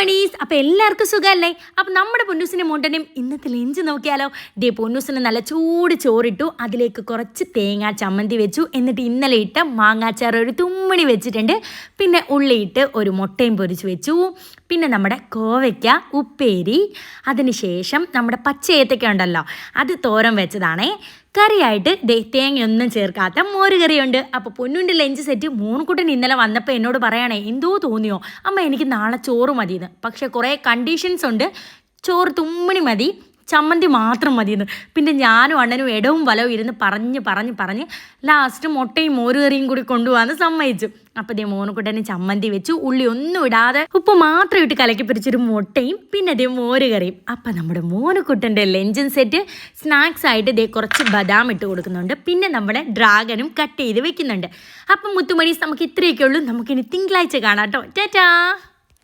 മുത്തുമണീസ് അപ്പോൾ എല്ലാവർക്കും സുഖമല്ലേ? അപ്പോൾ നമ്മുടെ പൊന്നൂസിന്റെ മുണ്ടനും ഇന്നത്തെ ലഞ്ച് നോക്കിയാലോ? ദേ പൊന്നൂസിന് നല്ല ചൂട് ചോറിട്ടു. അതിലേക്ക് കുറച്ച് തേങ്ങ ചമ്മന്തി വെച്ചു. എന്നിട്ട് ഇന്നലെ ഇട്ട മാങ്ങാച്ചാർ ഒരു തുമ്മണി വെച്ചിട്ടുണ്ട്. പിന്നെ ഉള്ളിയിട്ട് ഒരു മുട്ടയും പൊരിച്ച് വെച്ചു. പിന്നെ നമ്മുടെ കോവയ്ക്ക ഉപ്പേരി. അതിനുശേഷം നമ്മുടെ പച്ച ഏത്തക്ക ഉണ്ടല്ലോ അത് തോരം വെച്ചതാണേ. കറിയായിട്ട് ദേ തേങ്ങയൊന്നും ചേർക്കാത്ത മോര് കറിയുണ്ട് അപ്പോൾ പൊന്നുന്റെ ലഞ്ച് സെറ്റ് മൂന്നുകുട്ടൻ ഇന്നലെ വന്നപ്പോൾ എന്നോട് പറയണേ എന്തോ തോന്നിയോ? അമ്മ എനിക്ക് നാളെ ചോറ് മതിയെന്ന്. പക്ഷേ കുറേ കണ്ടീഷൻസ് ഉണ്ട്. ചോറ് തുമ്മണി മതി. ചമ്മന്തി മാത്രം മതിയെന്ന്. പിന്നെ ഞാനും അണ്ണനും ഇടവും വലവും ഇരുന്ന് പറഞ്ഞ് പറഞ്ഞ് പറഞ്ഞ് ലാസ്റ്റ് മുട്ടയും മോരുകറിയും കൂടി കൊണ്ടുപോകാന്ന് സമ്മതിച്ചു. അപ്പോൾ ദേ മോനക്കുട്ടനെ ചമ്മന്തി വെച്ചു. ഉള്ളി ഒന്നും ഇടാതെ ഉപ്പ് മാത്രം ഇട്ട് കലക്കി പിരിച്ചൊരു മുട്ടയും പിന്നെ ദേ മോരുകറിയും. അപ്പം നമ്മുടെ മോനക്കുട്ടന്റെ ലഞ്ചൻ സെറ്റ് സ്നാക്സ് ആയിട്ട് ദേ കുറച്ച് ബദാം ഇട്ട് കൊടുക്കുന്നുണ്ട്. പിന്നെ നമ്മുടെ ഡ്രാഗനും കട്ട് ചെയ്ത് വെക്കുന്നുണ്ട്. അപ്പം മുത്തുമണീസ് നമുക്ക് ഇത്രയൊക്കെ ഉള്ളൂ. നമുക്കിനി തിങ്കളാഴ്ച കാണാം കേട്ടോ. ടാറ്റാ!